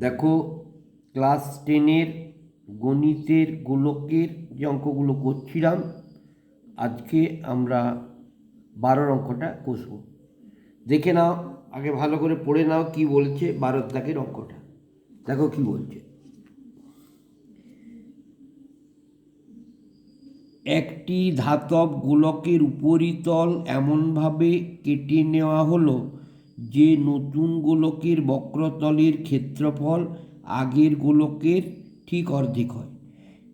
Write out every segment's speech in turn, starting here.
দেখো ক্লাস টেনের গণিতের, গোলকের যে অঙ্কগুলো করছিলাম, আজকে আমরা বারোর অঙ্কটা কষবো। দেখে নাও, আগে ভালো করে পড়ে নাও কি বলছে বারোর দাগের অঙ্কটা। দেখো কি বলছে। একটি ধাতব গোলকের উপরিতল এমনভাবে কেটে নেওয়া হলো যে নতুন গোলকের বক্রতলের ক্ষেত্রফল আগের গোলকের ঠিক অর্ধেক হয়।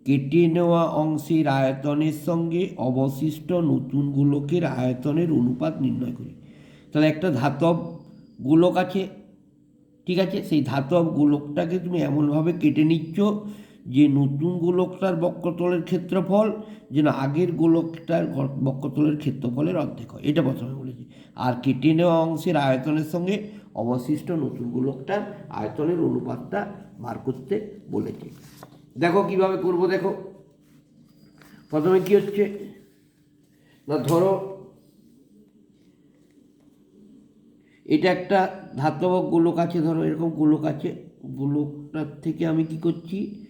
কেটে নেওয়া অংশের আয়তনের সঙ্গে অবশিষ্ট নতুন গোলকের আয়তনের অনুপাত নির্ণয় করি। তাহলে একটা ধাতব গোলক আছে, ঠিক আছে? সেই ধাতব গোলকটাকে তুমি এমনভাবে কেটে নিচ্ছ যে নতুন গোলকটার বক্রতলের ক্ষেত্রফল যেন আগের গোলকটার বক্রতলের ক্ষেত্রফলের অর্ধেক হয়। এটা প্রথমে আর কেটে নেওয়া অংশের আয়তনের সঙ্গে অবশিষ্ট নতুন গোলকটার আয়তনের অনুপাতটা বার করতে বলেছে। দেখো কীভাবে করব দেখো। প্রথমে কি হচ্ছে? না, ধরো, এটা একটা ধাতব গোলক আছে, ধরো, এরকম গোলক আছে। গোলকটার থেকে আমি কি করছি?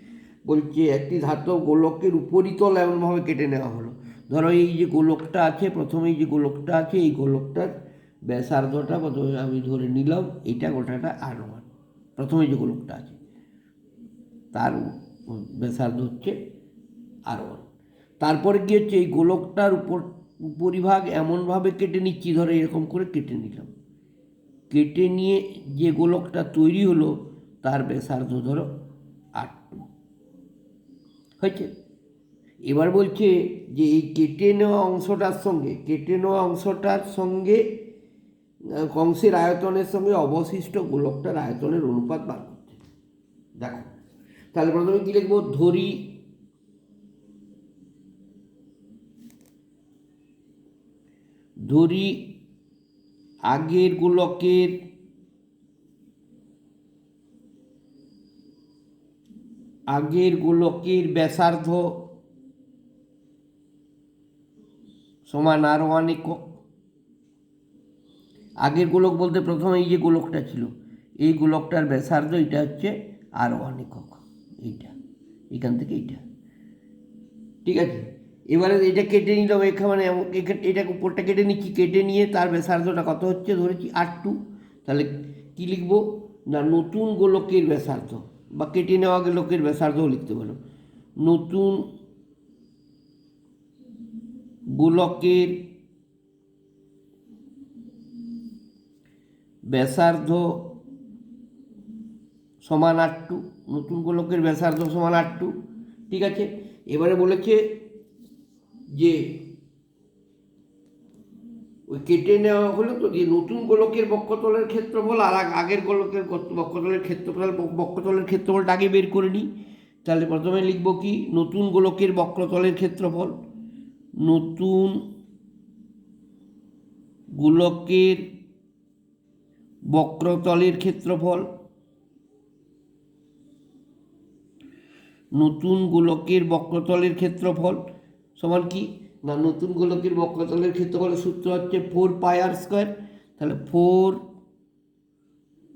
বলছি, একটি ধাতব গোলকের উপরিতল এমনভাবে কেটে নেওয়া হলো। ধরো, এই যে গোলকটা আছে, প্রথমে এই যে গোলকটা আছে, এই গোলকটার ব্যাসার্ধটা প্রথমে আমি ধরে নিলাম, এইটা গোটাটা আর ওয়ান প্রথমে যে গোলকটা আছে, তার ব্যাসার্ধ হচ্ছে আর ওয়ান তারপরে কি হচ্ছে, এই গোলকটার উপর, উপরিভাগ এমনভাবে কেটে নিচ্ছি, ধরো এরকম করে কেটে নিলাম। কেটে নিয়ে যে গোলকটা তৈরি হলো, তার ব্যাসার্ধ ধরো আট হয়েছে? এবার বলছে যে এই কেটে নেওয়া অংশটার সঙ্গে, কেটে নেওয়া অংশটার সঙ্গে অংশের আয়তনের সঙ্গে অবশিষ্ট গোলকটার আয়তনের অনুপাত বার করতে দেখো, তাহলে প্রথমে কী লিখব? ধরি ধরি আগের গোলকের আগের গোলকের ব্যাসার্ধ সমান আর ওয়ান একক আগের গোলক বলতে প্রথমে এই যে গোলকটা ছিল, এই গোলকটার ব্যাসার্ধ এটা হচ্ছে আর ওয়ান একক, এইটা, এখান থেকে এইটা। ঠিক আছে? এবারে এটা কেটে নিলাম এখানে এটা উপরটা কেটে নিচ্ছি, কেটে নিয়ে তার ব্যাসার্ধটা কত হচ্ছে? ধরেছি আর টু তাহলে কী লিখব? না, নতুন গোলকের ব্যাসার্ধ, বা কেটে নেওয়া গোলকের ব্যাসার্ধও লিখতে পারো। নতুন গোলকের ব্যাসার্ধ সমান আর টু, নতুন গোলকের ব্যাসার্ধ সমান আর টু, ঠিক আছে? এবারে বলেছে যে, ওই কেটে নেওয়া হলো তো যে নতুন গোলকের বক্ষতলের ক্ষেত্রফল আর আগ- আগের গোলকের বক্ষতলের ক্ষেত্রফল বক্ষতলের ক্ষেত্রফলটা আগে বের করে নিই। তাহলে প্রথমে লিখব কি? নতুন গোলকের বক্রতলের ক্ষেত্রফল, নতুন গোলকের বক্রতলের ক্ষেত্রফল। নতুন গোলকের বক্রতলের ক্ষেত্রফল সমান কি? না, নতুন গোলকের বক্রতলের ক্ষেত্রফলের সূত্র হচ্ছে ফোর পাই আর স্কোয়ার তাহলে ফোর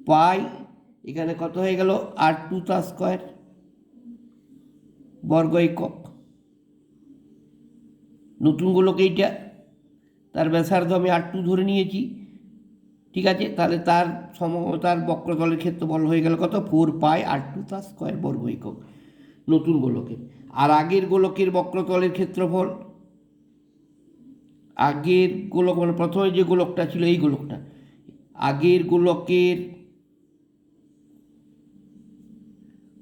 পাই এখানে কত হয়ে গেল? আর টু তা স্কোয়ার বর্গ একক। নতুন গোলক এইটা, তার ব্যাসার্ধ আমি আর টু ধরে নিয়েছি। ঠিক আছে? তাহলে তার সম, তার বক্রতলের ক্ষেত্রফল হয়ে গেল কত? ফোর পাই আর টু তা স্কোয়ার বর্গ একক। নতুন গোলকের। আর আগের গোলকের বক্রতলের ক্ষেত্রফল? আগের গোলক মানে প্রথমে যে গোলকটা ছিল এই গোলকটা। আগের গোলকের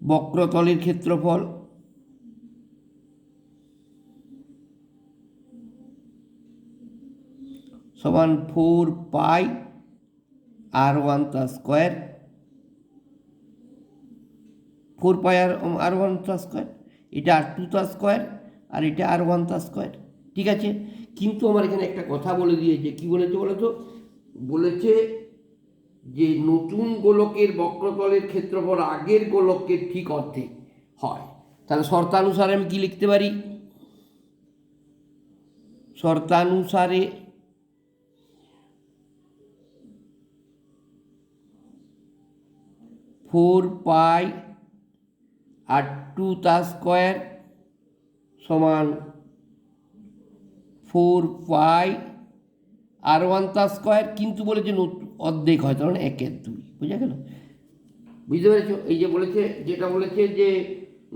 বক্রতলের ক্ষেত্রফল? সমান ফোর পাই আর ওয়ান তা square four pi r r one তা স্কোয়ার এটা আর টু তা স্কোয়ার আর এটা আর ওয়ান তা স্কোয়ার ঠিক আছে? কিন্তু আমার এখানে একটা কথা বলে দিয়েছে, কি বলেছে বলে তো বলেছে যে নতুন গোলকের বক্রতলের ক্ষেত্রফল আগের গোলকের ঠিক অর্ধেক হয়। তাহলে শর্তানুসারে আমি কি লিখতে পারি? শর্তানুসারে ফোর পাই আর টু তার স্কোয়ার সমান ফোর পাই আর ওয়ান তার স্কোয়ার কিন্তু বলেছে অর্ধেক হয় তখন একের দুই, বুঝা গেল? বুঝতে পেরেছ? এই যে বলেছে, যেটা বলেছে যে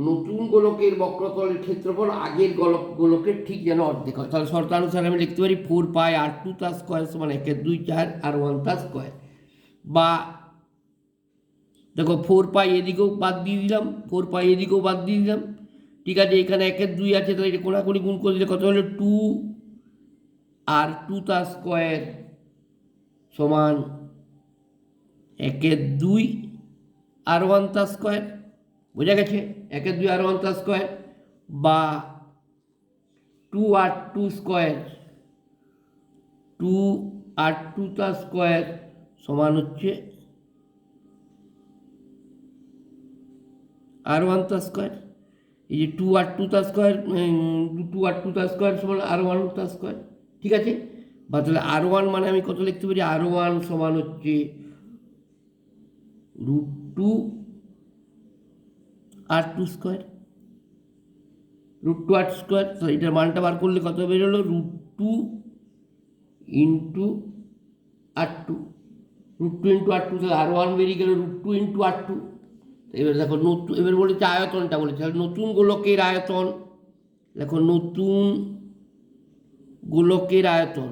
নতুন গোলকের বক্রতলের ক্ষেত্রফল আগের গোলক গোলকের ঠিক যেন অর্ধেক হয়। তাহলে শর্তানুসারে আমি লিখতে পারি, ফোর পাই আর টু তার স্কোয়ার সমান একের দুই, চার আর ওয়ান তার স্কোয়ার বা দেখো ফোর পাই এদিকেও বাদ দিয়ে দিলাম ফোর পাই এদিকেও বাদ দিয়ে দিলাম। ঠিক আছে, এখানে একের দুই আছে, তাহলে এটা কোনাকুনি গুণ করে দিলে কত হলো? টু আর টু তার স্কোয়ার সমান একের দুই আর ওয়ান তার স্কোয়ার বোঝা গেছে? একের দুই আর ওয়ান তার স্কোয়ার বা two r two square two r two তার স্কোয়ার সমান হচ্ছে আর ওয়ান তার স্কোয়ার এই যে টু আর টু তার স্কোয়ার টু আর টু তার স্কোয়ার সমান আর ওয়ান তার স্কোয়ার ঠিক আছে? বা তাহলে আর ওয়ান মানে আমি কত লিখতে পারি? আর ওয়ান সমান হচ্ছে root two r two square root two r square তো এটার মানটা বার করলে কত বেরোলো root two into r two root two into r two তাহলে আর ওয়ান বেরিয়ে গেল root two into r two এবার দেখো নতুন, এবার বলেছে আয়তনটা বলেছে, তাহলে নতুন গোলকের আয়তন, দেখো নতুন গোলকের আয়তন,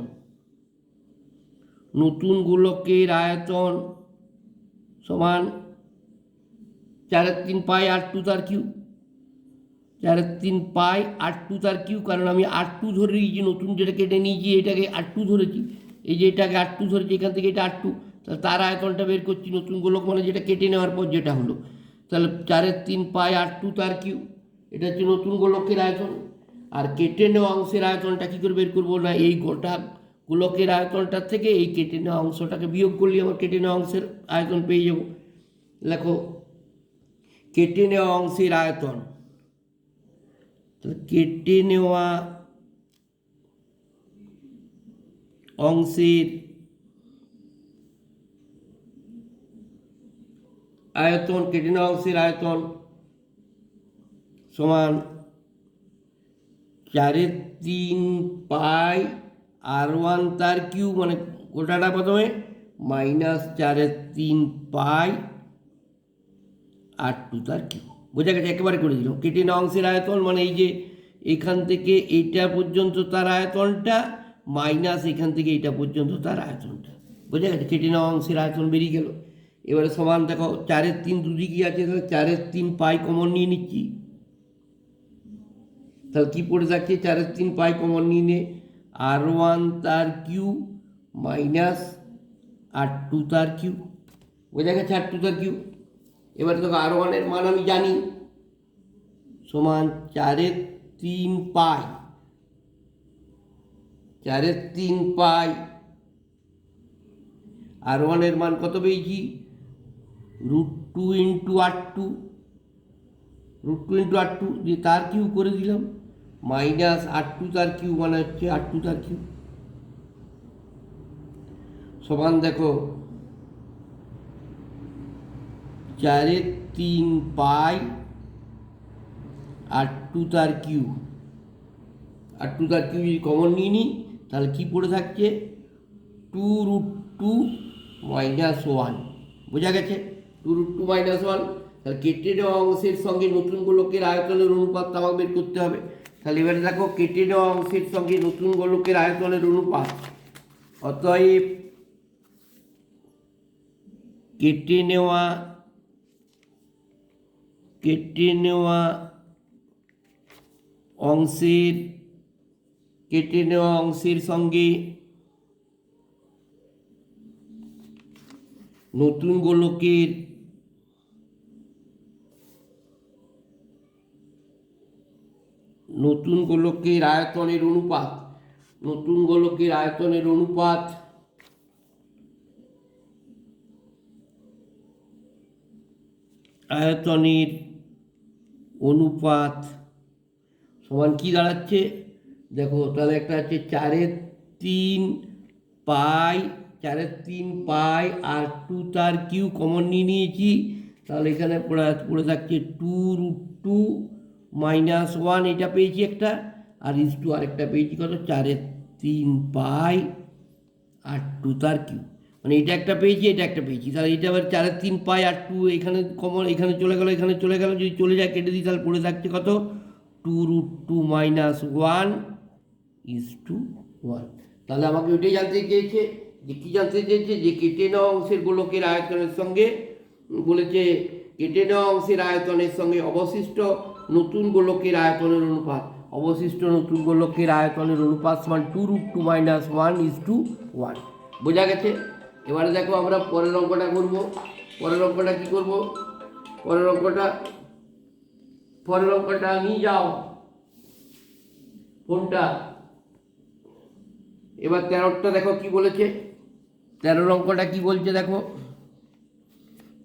নতুন গোলকের আয়তন সমান চারের তিন পাই আট টু তার কিউ চারের তিন পাই আট টু তার কিউ, কারণ আমি আট টু ধরে নিয়েছি, নতুন যেটা কেটে নিয়েছি, এটাকে আট টু ধরেছি, এই যে এটাকে আট টু ধরেছি, এখান থেকে এটা আট টু তার আয়তনটা বের করছি, নতুন গোলক মানে যেটা কেটে নেওয়ার পর যেটা হলো। তাহলে চারের তিন পায় আর টু তার কিউ। এটা হচ্ছে নতুন গোলকের আয়তন। আর কেটে নেওয়া অংশের আয়তনটা কী করে বের করব না? এই গোটা গোলকের আয়তনটার থেকে এই কেটে নেওয়া অংশটাকে বিয়োগ করলে আমার কেটে নেওয়া অংশের আয়তন পেয়ে যাব। লেখো কেটে নেওয়া অংশের আয়তন। তাহলে কেটে নেওয়া অংশের আয়তন, কেটে নেওয়া অংশের আয়তন সমান চারে তিন পাই আর ওয়ান তার কিউ মানে গোটাটা প্রথমে মাইনাস চারের তিন পাই আর টু তার কিউ বোঝা গেছে, একেবারে করে দিলাম কেটে নেওয়া অংশের আয়তন মানে এই যে এখান থেকে এইটা পর্যন্ত তার আয়তনটা মাইনাস এখান থেকে এইটা পর্যন্ত তার আয়তনটা। বোঝা গেছে, কেটে নেওয়া অংশের আয়তন বেরিয়ে গেল। এবারে সমান দেখো, চারের তিন দুদিকে আছে? তাহলে চারের তিন পাই কমন নিয়ে নিচ্ছি। তাহলে কী পড়ে থাকছে? চারের তিন পাই কমন নিয়ে নে। আর ওয়ান তার কিউ মাইনাস আর টু তার কিউ বোঝা গেছে? আর টু তার কিউ এবারে দেখো, আর ওয়ানের মান আমি জানি। সমান চারের তিন পাই। চারের তিন পাই। আর ওয়ানের মান কত পেয়েছি? Root two into r two root two into r two দিয়ে তার কিউ করে দিলাম। মাইনাস আর টু তার কিউ মানে হচ্ছে আর টু তার কিউ সমান দেখো চারের তিন পাই আর টু তার কিউ আর টু তার কিউ যদি কমন নিয়ে নিই, তাহলে কী পড়ে থাকছে? Two root two minus one বোঝা গেছে? Two root two minus one তাহলে কেটে নেওয়া অংশের সঙ্গে নতুন গোলকের আয়তনের অনুপাত আমাকে বের করতে হবে। তাহলে এবারে দেখো, কেটে নেওয়া অংশের সঙ্গে নতুন গোলকের আয়তনের অনুপাত। অতএব কেটে নেওয়া কেটে নেওয়া অংশের, কেটে নেওয়া অংশের সঙ্গে নতুন গোলকের নতুন গোলকের আয়তনের অনুপাত, নতুন গোলকের আয়তনের অনুপাত আয়তনের অনুপাত সমান কি দাঁড়াচ্ছে? দেখো, তাহলে একটা আছে চারের তিন পাই, চারের তিন পাই আর টু তার কিউ কমন নিয়ে নিয়েছি। তাহলে এখানে পড়ে পড়ে থাকছে two root two minus one এটা পেয়েছি একটা, আর ইস টু আরেকটা পেয়েছি কত? চারের তিন পাই আর টু তার কিউ মানে এটা একটা পেয়েছি, এটা একটা পেয়েছি। তাহলে এটা আবার চারের তিন পাই আর টু, এখানে কমন, এখানে চলে গেল, এখানে চলে গেল, যদি চলে যায়, কেটে দিই, তাহলে পড়ে থাকছে কত? Two root two minus one is two one. তাহলে আমাকে ওইটাই জানতে চেয়েছে, যে কী জানতে চেয়েছে? যে কেটে নেওয়া অংশের গোলকের আয়তনের সঙ্গে বলেছে, কেটে নেওয়া অংশের আয়তনের সঙ্গে অবশিষ্ট নতুন গোলকের আয়তনের অনুপাত। অবশিষ্ট নতুন গোলকের আয়তনের অনুপাত সমান two root two minus one is two one বোঝা গেছে? এবারে দেখো আমরা পরের অঙ্কটা করব। পরের অঙ্কটা কী করব? পরের অঙ্কটা পরের অঙ্কটা নিয়ে যাও। ফোনটা এবার তেরোটা দেখো কি বলেছে। তেরোর অঙ্কটা কি বলছে দেখো?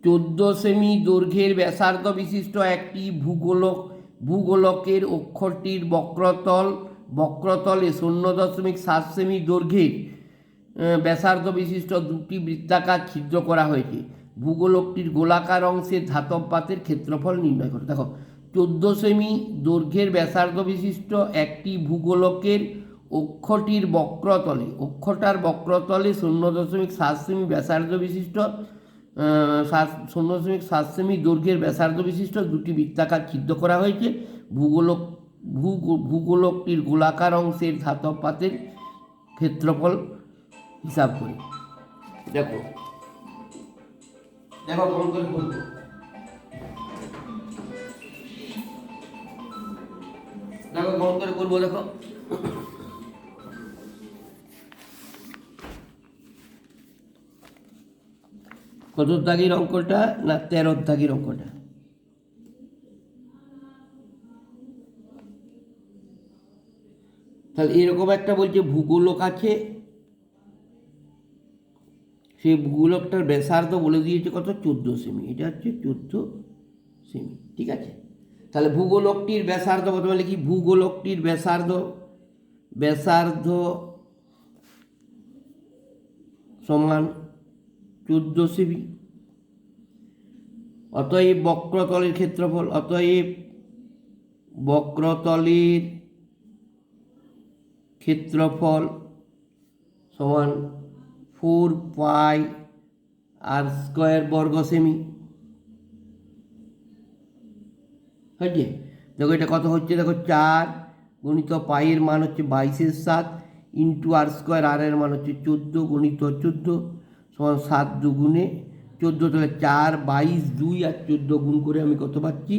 চোদ্দ সেমি দৈর্ঘ্যের ব্যাসার্ধ বিশিষ্ট একটি ভূগোলক ভূগোলকের অক্ষরটির বক্রতল, বক্রতলে শূন্য দশমিক সাত সেমি দৈর্ঘ্যের ব্যাসার্ধ বিশিষ্ট দুটি বৃত্তাকার ছিদ্র করা হয়েছে। ভূগোলকটির গোলাকার অংশের ধাতব পাতের ক্ষেত্রফল নির্ণয় করে। দেখো, চোদ্দ সেমি দৈর্ঘ্যের ব্যাসার্ধ বিশিষ্ট একটি ভূগোলকের অক্ষটির বক্রতলে অক্ষটার বক্রতলে শূন্য দশমিক সাত সেমি ব্যাসার্ধ বিশিষ্ট শূন্য দশমিক সাত সেমি দৈর্ঘ্যের ব্যাসার্ধ বিশিষ্ট দুটি বৃত্তাকার ছিদ্র করা হয়েছে। ভূগোলক ভূ ভূগোলকটির গোলাকার অংশের ধাতব পাতের ক্ষেত্রফল হিসাব করি। দেখো। দেখো কেমন করে বলব। দেখো কেমন করে দেখো। কত অঙ্কটা না তেরো দাগের অঙ্কটা? তাহলে এরকম একটা বলছে, ভূগোলক আছে। সেই ভূগোলকটার ব্যাসার্ধ বলে দিয়েছে কত? চোদ্দ সেমি। এটা হচ্ছে চোদ্দ সেমি। ঠিক আছে? তাহলে ভূগোলকটির ব্যাসার্ধ প্রথমে লিখি, ভূগোলকটির ব্যাসার্ধ ব্যাসার্ধ সমান চোদ্দ সেমি অতএব বক্রতলের ক্ষেত্রফল, অতএব বক্রতলের ক্ষেত্রফল সমান ফোর পাই আর স্কোয়ার বর্গ সেমি। হয়েছে? দেখো এটা কত হচ্ছে? দেখো চার গণিত পাইয়ের মান হচ্ছে বাইশের সাত ইন্টু আর স্কোয়ার আর এর মান হচ্ছে চোদ্দ গণিত চোদ্দ। সমান সাত দুগুণে চোদ্দ, তাহলে চার, বাইশ, দুই আর চোদ্দ গুণ করে আমি কত পাচ্ছি?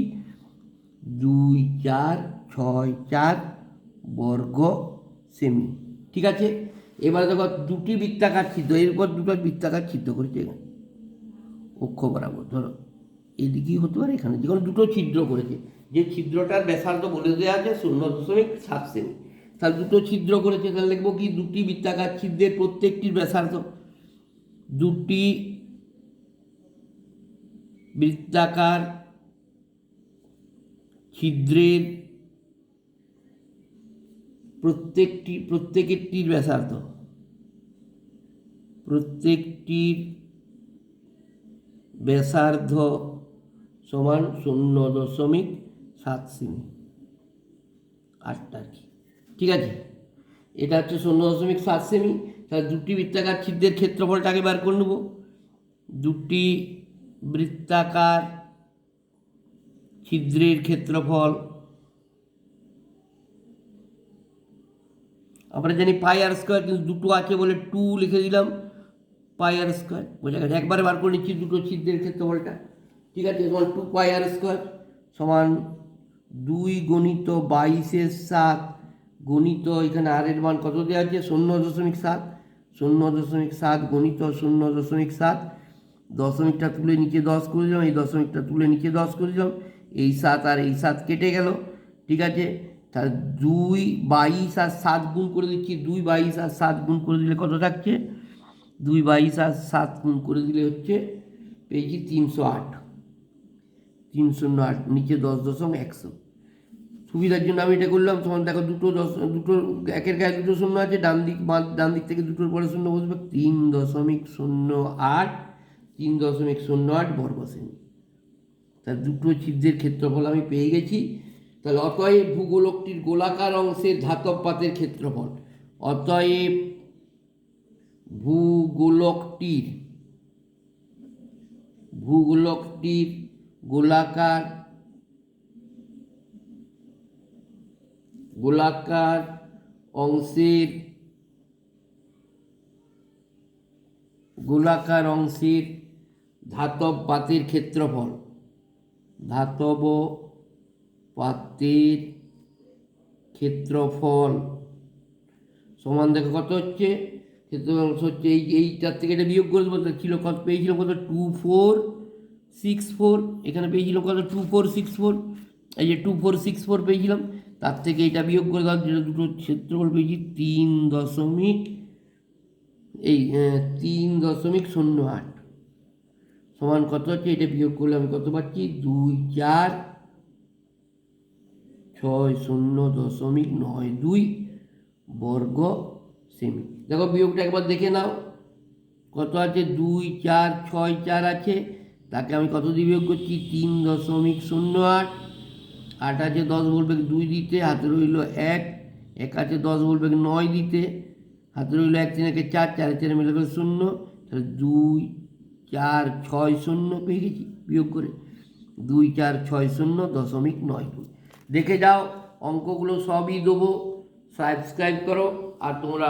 দুই, চার, ছয়, চার বর্গ সেমি। ঠিক আছে? এবারে দেখো দুটি বৃত্তাকার ছিদ্র এরপর দুটো বৃত্তাকার ছিদ্র করেছে এখানে। অক্ষ বরাবর, ধরো। এদিকেই হতে পারে এখানে, যে কোনো দুটো ছিদ্র করেছে। যে ছিদ্রটার ব্যাসার্ধ বলে দেওয়া আছে শূন্য দশমিক সাত সেমি। তাহলে দুটো ছিদ্র করেছে, তাহলে লিখব কি? দুটি বৃত্তাকার ছিদ্রের প্রত্যেকটির ব্যাসার্ধ। দুটি বৃত্তাকার ছিদ্রের প্রত্যেকটি, প্রত্যেকেরটির ব্যাসার্ধ। প্রত্যেকটির ব্যাসার্ধ সমান শূন্য দশমিক সাত সেমি। আটটা কি। ঠিক আছে? এটা হচ্ছে শূন্য দশমিক সাত সেমি। তাহলে দুটি বৃত্তাকার ছিদ্রের ক্ষেত্রফলটাকে বার করে নেব। দুটি বৃত্তাকার ছিদ্রের ক্ষেত্রফল, আমরা জানি পাই আর স্কোয়ার কিন্তু দুটো আছে বলে টু লিখে দিলাম, পাই আর স্কোয়ার। বোঝা গেছে, একবারে বার করে নিচ্ছি দুটো ছিদ্রের ক্ষেত্রফলটা। ঠিক আছে, সমান টু পাই আর স্কোয়ার, সমান দুই গণিত বাইশের সাত, গণিত এখানে আর এর মান কত দেওয়া আছে? শূন্য দশমিক সাত। শূন্য দশমিক সাত গণিত শূন্য দশমিক সাত। দশমিকটা তুলে নিচে দশ করে দিলাম, এই দশমিকটা তুলে নিচে দশ করে দিলাম, এই সাত আর এই সাত কেটে গেল, ঠিক আছে? তাহলে দুই বাইশ আর সাত গুণ করে দিচ্ছি, দুই বাইশ আর সাত গুণ করে দিলে কত থাকছে? দুই বাইশ আর সাত গুণ করে দিলে হচ্ছে পেয়েছি তিনশো আট। তিন শূন্য আট, নিচে দশ দশম একশো। সুবিধার জন্য আমি এটা করলাম। তখন দেখো দুটো দশ, দুটো, একের গায়ে দুটো শূন্য আছে, ডান দিক, বাঁ, ডান দিক থেকে দুটোর পরে শূন্য বসবে। তিন দশমিক শূন্য আট, তিন দশমিক শূন্য আট বর্গ সেমি তার দুটো ছিদ্রের ক্ষেত্রফল আমি পেয়ে গেছি। তাহলে অতএব ভূগোলকটির গোলাকার অংশের ধাতব পাতের ক্ষেত্রফল। অতএব ভূগোলকটির ভূগোলকটির গোলাকার গোলাকার অংশের গোলাকার অংশের ধাতব পাতির ক্ষেত্রফল। ধাতব পাতের ক্ষেত্রফল সমান দেখো কত হচ্ছে? ক্ষেত্রফল হচ্ছে এই এইটার থেকে এটা বিয়োগ করে দেবো ছিল কত? পেয়েছিল কত? Two four six four. এখানে পেয়েছিল কত? Two four six four. এই যে টু ফোর সিক্স ফোর পেয়েছিলাম। তার থেকে এটা বিয়োগ করে দাও, যেটা দুটো ক্ষেত্রফল পেয়েছি, তিন দশমিক, এই তিন দশমিক শূন্য আট। সমান কত হচ্ছে? এটা বিয়োগ করলে আমি কত পাচ্ছি? দুই, চার, ছয়, শূন্য দশমিক নয় দুই বর্গ সেমি। দেখো বিয়োগটা একবার দেখে নাও। কত আছে? দুই, চার, ছয়, চার আছে। তাকে আমি কত দিয়ে বিয়োগ করছি? তিন দশমিক শূন্য আট। আট আছে দশ বলবে দুই দিতে, হাতে রইল এক এক আছে দশ বলবে নয় দিতে, হাতে রইল এক তিনকে চার চার চার মিলে গেল শূন্য, তাহলে দুই, চার, ছয়, শূন্য পেয়ে গেছি বিয়োগ করে। দুই, চার, ছয়, শূন্য, দশমিক নয় দুই। দেখে যাও, অঙ্কগুলো সবই দেবো। সাবস্ক্রাইব করো আর তোমরা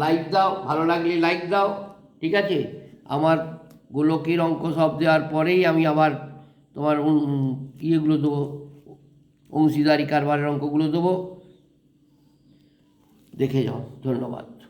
লাইক দাও, ভালো লাগলে লাইক দাও, ঠিক আছে? আমার গোলকের অঙ্ক সব দেওয়ার পরেই আমি আবার তোমার ইয়েগুলো দেবো। অংশীদারি কারবারের অঙ্কগুলো দেবো। দেখে যাও ধন্যবাদ।